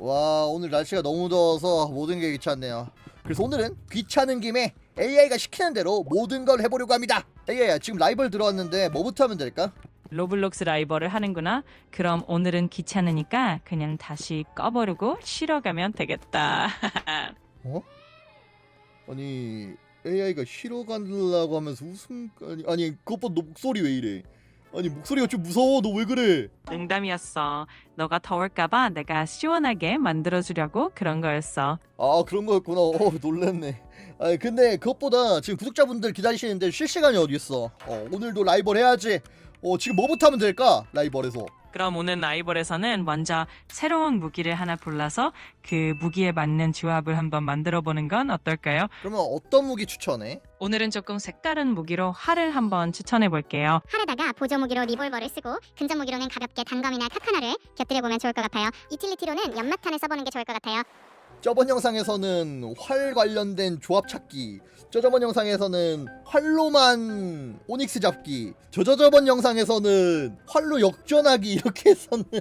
와 오늘 날씨가 너무 더워서 모든 게 귀찮네요 그래서 오늘은 귀찮은 김에 AI가 시키는 대로 모든 걸 해보려고 합니다 AI야 지금 라이벌 들어왔는데 뭐부터 하면 될까? 로블록스 라이벌을 하는구나. 그럼 오늘은 귀찮으니까 그냥 다시 꺼버리고 쉬러 가면 되겠다. 어? 아니 AI가 쉬러 가려고 하면서 웃음 아니 아니 그것보다 너 목소리 왜 이래 아니 목소리가 좀 무서워. 너 왜 그래? 농담이었어. 너가 더울까봐 내가 시원하게 만들어주려고 그런 거였어. 아 그런 거였구나. 어 놀랬네. 아 근데 그것보다 지금 구독자분들 기다리시는데 실시간이 어디 있어? 어 오늘도 라이벌 해야지. 어 지금 뭐부터 하면 될까? 라이벌에서 그럼 오늘 라이벌에서는 먼저 새로운 무기를 하나 골라서 그 무기에 맞는 조합을 한번 만들어 보는 건 어떨까요? 그러면 어떤 무기 추천해? 오늘은 조금 색다른 무기로 활을 한번 추천해 볼게요. 하르다가 보조 무기로 리볼버를 쓰고 근접 무기로는 가볍게 단검이나 카타나를 곁들여 보면 좋을 것 같아요. 유틸리티로는 연막탄을 써보는 게 좋을 것 같아요. 저번 영상에서는 활 관련된 조합 찾기 저저번 영상에서는 활로만 오닉스 잡기 저저저번 영상에서는 활로 역전하기 이렇게 했었는데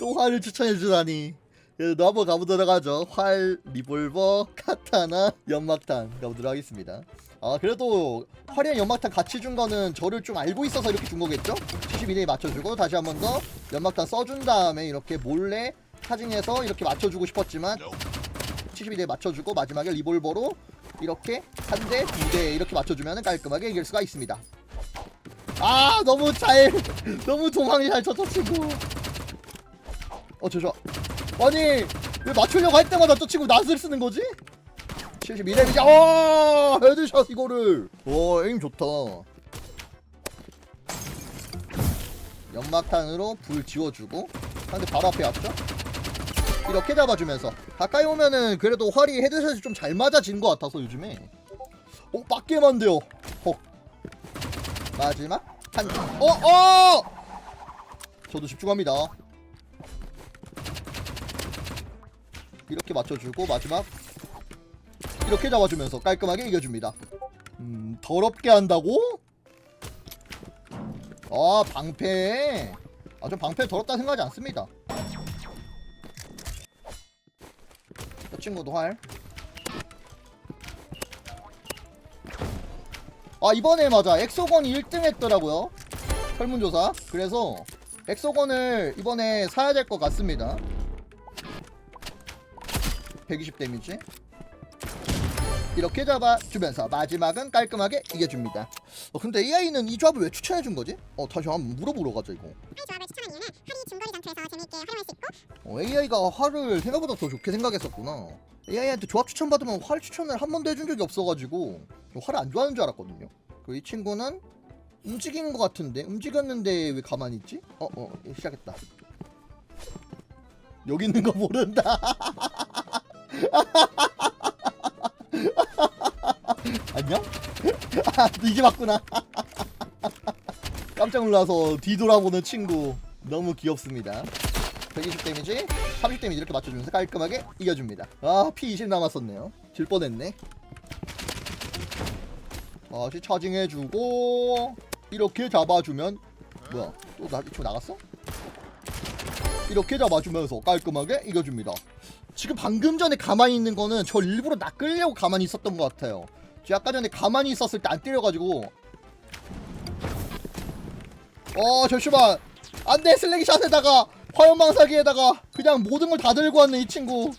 또 활을 추천해 주다니. 그래도 한번 가보도록 하죠. 활, 리볼버, 카타나, 연막탄 가보도록 하겠습니다. 아 그래도 활이랑 연막탄 같이 준 거는 저를 좀 알고 있어서 이렇게 준 거겠죠? 72대 맞춰주고 다시 한 번 더 연막탄 써준 다음에 이렇게 몰래 사진에서 이렇게 맞춰주고 싶었지만 72대 맞춰주고 마지막에 리볼버로 이렇게 한 대, 두 대 이렇게 맞춰주면 깔끔하게 이길 수가 있습니다. 아 너무 잘 너무 도망이 잘 쳤어 친구. 어 저저 아니 왜 맞추려고 할 때마다 저 친구 낫을 쓰는 거지? 72대 이제 어 헤드샷 이거를 와 에임 좋다. 연막탄으로 불 지워주고 상대 바로 앞에 왔죠? 이렇게 잡아주면서. 가까이 오면은 그래도 활이 헤드샷이 좀 잘 맞아지는 것 같아서 요즘에. 어 맞게만 돼요. 헉. 마지막 한어 어! 저도 집중합니다. 이렇게 맞춰주고 마지막. 이렇게 잡아주면서 깔끔하게 이겨줍니다. 음 더럽게 한다고? 아 방패. 아저 방패 더럽다 생각하지 않습니다 저 친구도 활. 아 이번에 맞아. 엑소건이 1등 했더라고요. 설문조사. 그래서 엑소건을 이번에 사야 될 것 같습니다. 120 데미지. 이렇게 잡아주면서 마지막은 깔끔하게 이겨줍니다. 어, 근데 AI는 이 조합을 왜 추천해준 거지? 어 다시 한번 물어보러 가자 이거 재미있게 활용할 수 있고 어, AI가 활을 생각보다 더 좋게 생각했었구나. AI한테 조합 추천 받으면 활 추천을 한 번도 해준 적이 없어가지고 활을 안 좋아하는 줄 알았거든요. 그리고 이 친구는 움직이는 것 같은데 움직였는데 왜 가만히 있지? 어, 어, 시작했다. 여기 있는 거 모른다. 안녕? 아, 이제 맞구나. 깜짝 놀라서 뒤돌아보는 친구 너무 귀엽습니다. 120 데미지, 30 데미지 이렇게 맞춰주면서 깔끔하게 이겨줍니다. 아, P20 남았었네요. 질 뻔했네. 다시 차징해주고 이렇게 잡아주면 뭐야? 또 나, 이 나갔어? 이렇게 잡아주면서 깔끔하게 이겨줍니다. 지금 방금 전에 가만히 있는 거는 저 일부러 낚으려고 가만히 있었던 것 같아요. 저 아까 전에 가만히 있었을 때 안 때려가지고 어 잠시만 안돼 슬래기샷에다가 화염방사기에다가 그냥 모든 걸 다 들고 왔네 이 친구.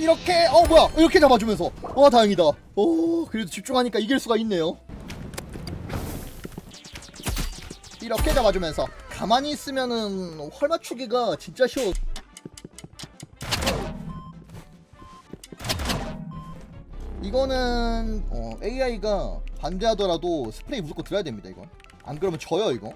이렇게 어 뭐야? 이렇게 잡아주면서. 와 다행이다. 어 그래도 집중하니까 이길 수가 있네요. 이렇게 잡아주면서 가만히 있으면은 활 맞추기가 진짜 쉬워. 이거는 어, AI가 반대하더라도 스프레이 무조건 들어야 됩니다 이건 안 그러면 져요 이거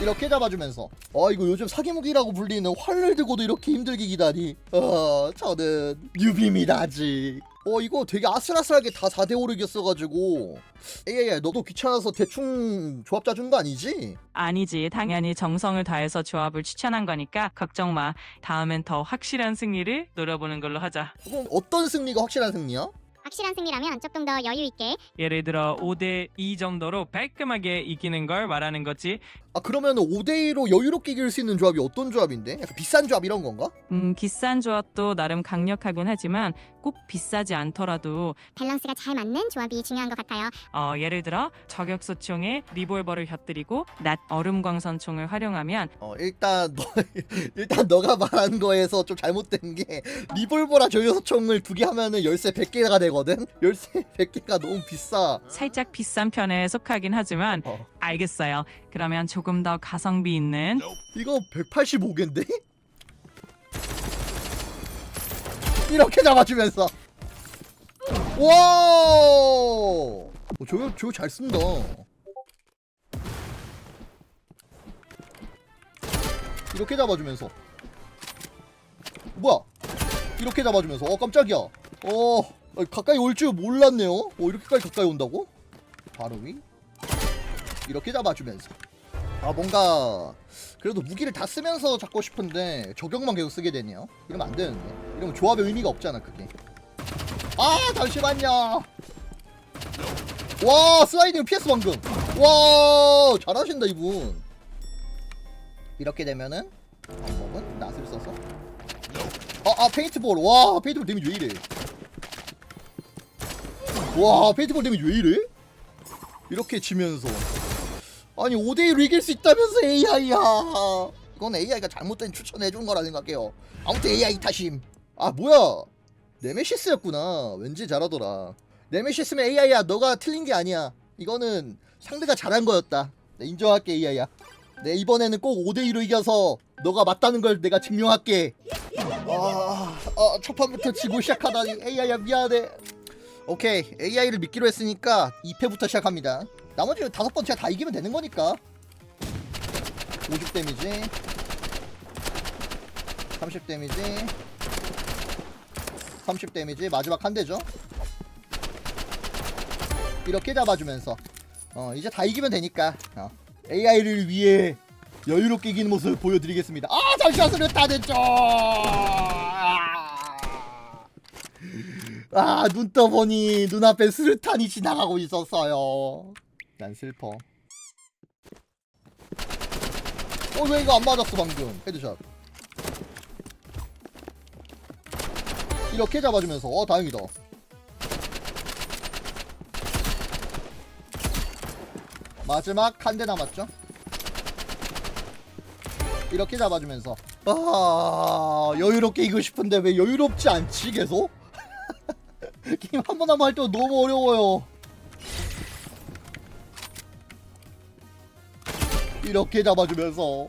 이렇게 잡아주면서 어 이거 요즘 사기무기라고 불리는 활을 들고도 이렇게 힘들게 기다리 어 저는 뉴비입니다 아직 어 이거 되게 아슬아슬하게 다 4대5로 이겼어가지고 AI야 너도 귀찮아서 대충 조합 짜준 거 아니지? 아니지, 당연히 정성을 다해서 조합을 추천한 거니까 걱정 마. 다음엔 더 확실한 승리를 노려보는 걸로 하자. 그럼 어떤 승리가 확실한 승리야? 확실한 승리라면 조금 더 여유 있게 예를 들어 5대 2 정도로 깔끔하게 이기는 걸 말하는 거지. 아 그러면 5대2로 여유롭게 이길 수 있는 조합이 어떤 조합인데? 약간 비싼 조합 이런 건가? 음, 비싼 조합도 나름 강력하긴 하지만 꼭 비싸지 않더라도 밸런스가 잘 맞는 조합이 중요한 것 같아요. 어, 예를 들어 저격수 총에 리볼버를 곁들이고 낮 얼음 광선 총을 활용하면 어 일단 너 일단 너가 말한 거에서 좀 잘못된 게 리볼버라 저격총을 두 개 하면은 열쇠 100개가 되거든. 열쇠 100개가 너무 비싸. 살짝 비싼 편에 속하긴 하지만 어. 알겠어요. 그러면 조금 더 가성비 있는 이거 185개인데? 이렇게 잡아주면서. 와 어, 저거 저거 잘 쓴다. 이렇게 잡아주면서. 뭐야? 이렇게 잡아주면서. 어 깜짝이야. 어 어, 가까이 올 줄 몰랐네요. 어 이렇게까지 가까이 온다고? 바로 위 이렇게 잡아주면서. 아 뭔가 그래도 무기를 다 쓰면서 잡고 싶은데 저격만 계속 쓰게 되네요. 이러면 안 되는데. 이러면 조합의 의미가 없잖아 그게. 아 잠시만요. 와 슬라이딩 PS 방금. 와 잘하신다 이분. 이렇게 되면은 방법은 낫을 써서. 아, 아 페인트볼. 와 페인트볼 데미지 왜 이래 와 페인트볼 데미지 왜 이래? 이렇게 지면서. 아니 5대1로 이길 수 있다면서 AI야. 이건 AI가 잘못된 추천해준 거라 생각해요. 아무튼 AI 탓임. 아 뭐야? 네메시스였구나. 왠지 잘하더라. 네메시스면 AI야. 너가 틀린 게 아니야. 이거는 상대가 잘한 거였다. 네, 인정할게 AI야. 네 이번에는 꼭 5대2로 이겨서 너가 맞다는 걸 내가 증명할게. 아, 아 첫 판부터 지고 시작하다니. AI야 미안해 오케이 AI를 믿기로 했으니까 2패부터 시작합니다. 나머지 다섯 번 제가 다 이기면 되는 거니까. 50 데미지. 30 데미지. 30 데미지. 마지막 한 대죠. 이렇게 잡아주면서. 어 이제 다 이기면 되니까. 어. AI를 위해 여유롭게 이기는 모습을 보여드리겠습니다. 아 잠시만 소리 다 됐죠 아 눈 떠보니 눈앞에 스르탄이 지나가고 있었어요. 난 슬퍼. 어 왜 이거 안 맞았어 방금? 헤드샷. 이렇게 잡아주면서. 어 다행이다. 마지막 한 대 남았죠? 이렇게 잡아주면서. 아 여유롭게 이기고 싶은데 왜 여유롭지 않지 계속 게임 한 번 한 번 할때 너무 어려워요. 이렇게 잡아주면서.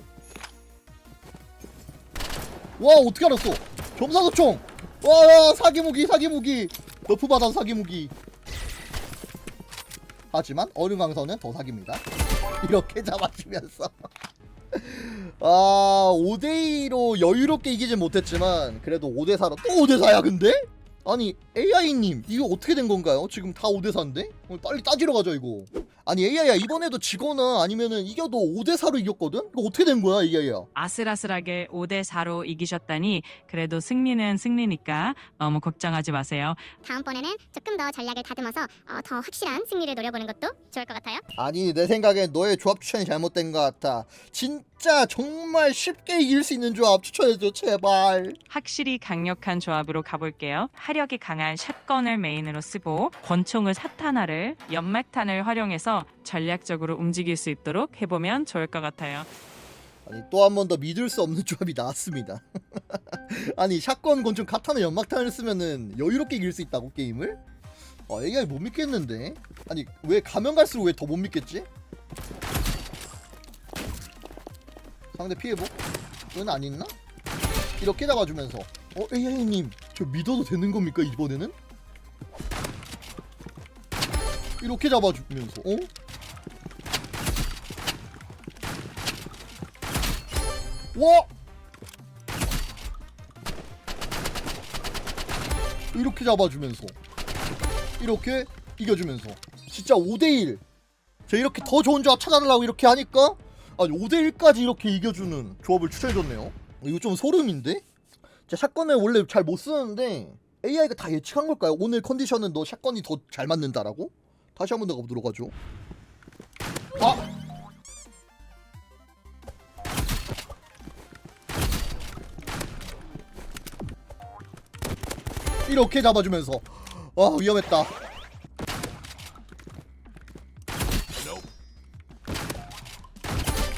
와 어떻게 알았어? 점사도총! 와 사기무기 사기무기! 너프 받아서 사기무기. 하지만 어른강선은 더 사기입니다. 이렇게 잡아주면서. 아 5대2로 여유롭게 이기진 못했지만 그래도 5대4로 또 5대4야 근데? 아니 AI님 이거 어떻게 된 건가요? 지금 다 5대4인데? 빨리 따지러 가자 이거 아니 AI야 이번에도 지거나 아니면은 이겨도 5대4로 이겼거든? 이거 어떻게 된 거야 AI야 아슬아슬하게 5대 4로 이기셨다니 그래도 승리는 승리니까 너무 걱정하지 마세요. 다음번에는 조금 더 전략을 다듬어서 어, 더 확실한 승리를 노려보는 것도 좋을 것 같아요. 아니 내 생각엔 너의 조합 추천이 잘못된 것 같아 진짜 정말 쉽게 이길 수 있는 조합 추천해줘 제발 확실히 강력한 조합으로 가볼게요. 화력이 강한 샷건을 메인으로 쓰고 권총을 사탄화를 연막탄을 활용해서 전략적으로 움직일 수 있도록 해보면 좋을 것 같아요. 아니 또 한 번 더 믿을 수 없는 조합이 나왔습니다 아니 샷건 권총 카타나 연막탄을 쓰면은 여유롭게 이길 수 있다고 게임을? 아 AI 못 믿겠는데 아니 왜 가면 갈수록 왜 더 못 믿겠지? 상대 피해복? 이건 안 있나? 이렇게 잡아주면서 어 AI님 저 믿어도 되는 겁니까 이번에는? 이렇게 잡아주면서 어? 와! 이렇게 잡아주면서 이렇게 이겨주면서 진짜 5대1 제가 이렇게 더 좋은 조합 찾아달라고 이렇게 하니까 아니 5대1까지 이렇게 이겨주는 조합을 추천해줬네요 이거 좀 소름인데? 제가 샷건을 원래 잘 못 쓰는데 AI가 다 예측한 걸까요? 오늘 컨디션은 너 샷건이 더 잘 맞는다라고? 다시 한번더 가보도록 하죠. 아! 이렇게 잡아주면서 와 위험했다.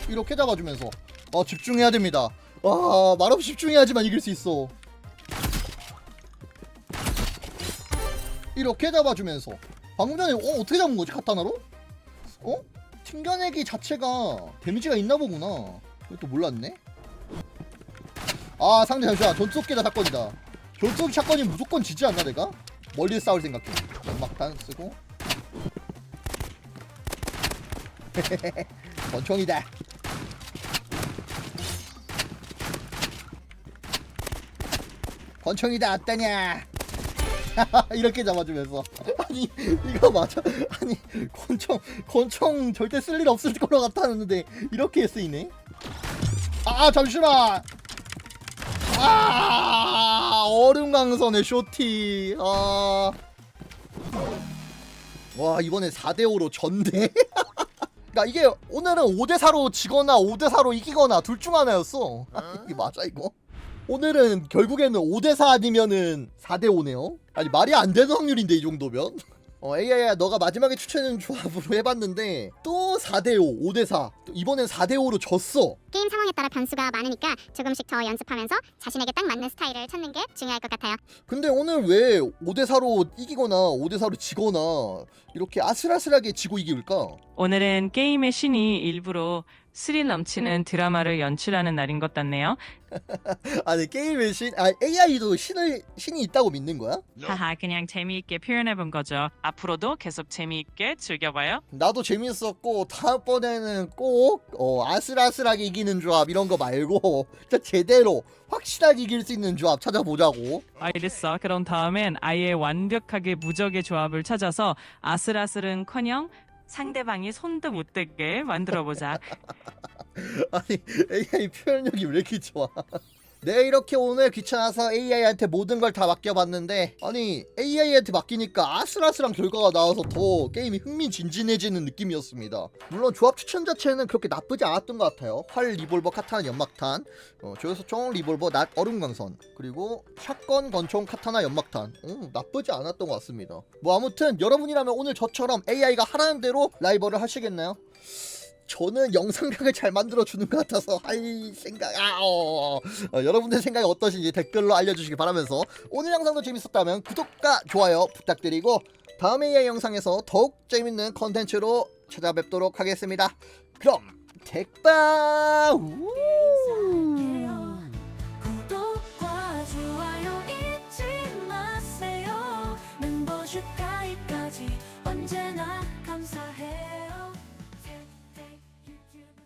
이렇게 잡아주면서 아 집중해야 됩니다. 와 말없이 집중해야지만 이길 수 있어. 이렇게 잡아주면서 방금 전에 어 어떻게 잡은 거지 카타나로? 어? 튕겨내기 자체가 데미지가 있나 보구나. 이것도 몰랐네. 아 상대 잠시만 전속기다 사건이다. 전속 사건이 무조건 지지 않나 내가? 멀리 싸울 생각해. 연막탄 쓰고. 권총이다. 권총이다 어떠냐? 이렇게 잡아주면서 아니 이거 맞아? 아니 권총 권총 절대 쓸 일 없을 거로 같았는데 이렇게 쓰이네? 아 잠시만! 아 얼음강선의 쇼티. 아 와 이번에 4대5로 전대? 그러니까 이게 오늘은 5대4로 지거나 5대4로 이기거나 둘 중 하나였어. 이게 맞아 이거 오늘은 결국에는 5대4 아니면은 4대5네요. 아니 말이 안 되는 확률인데 이 정도면. 어 AI야 너가 마지막에 추천해준 조합으로 해봤는데 또 4대5, 5대4 이번엔 4대5로 졌어. 게임 상황에 따라 변수가 많으니까 조금씩 더 연습하면서 자신에게 딱 맞는 스타일을 찾는 게 중요할 것 같아요. 근데 오늘 왜 5대4로 이기거나 5대4로 지거나 이렇게 아슬아슬하게 지고 이길까? 오늘은 게임의 신이 일부러 스릴 넘치는 드라마를 연출하는 날인 것 같네요. 아니 게임의 신, 아 AI도 신을 신이 있다고 믿는 거야? 하하 그냥 재미있게 표현해 본 거죠. 앞으로도 계속 재미있게 즐겨봐요. 나도 재밌었고 다음번에는 꼭 어, 아슬아슬하게 이기는 조합 이런 거 말고 진짜 제대로 확실하게 이길 수 있는 조합 찾아보자고 알겠어. 그럼 다음엔 아예 완벽하게 무적의 조합을 찾아서 아슬아슬은커녕 상대방이 손도 못 대게 만들어보자. 아니 AI 표현력이 왜 이렇게 좋아 내가 이렇게 오늘 귀찮아서 AI한테 모든 걸 다 맡겨봤는데 아니 AI한테 맡기니까 아슬아슬한 결과가 나와서 더 게임이 흥미진진해지는 느낌이었습니다. 물론 조합 추천 자체는 그렇게 나쁘지 않았던 것 같아요. 활 리볼버 카타나 연막탄. 어, 조여서총 리볼버 낫 얼음광선. 그리고 샷건 권총 카타나 연막탄. 음, 나쁘지 않았던 것 같습니다. 뭐 아무튼 여러분이라면 오늘 저처럼 AI가 하라는 대로 라이벌을 하시겠나요? 저는 영상각을 잘 만들어 주는 것 같아서 할 생각 아 어, 어, 여러분들 생각이 어떠신지 댓글로 알려주시기 바라면서 오늘 영상도 재밌었다면 구독과 좋아요 부탁드리고 다음 AI 영상에서 더욱 재밌는 컨텐츠로 찾아뵙도록 하겠습니다. 그럼 택바 우! 언제나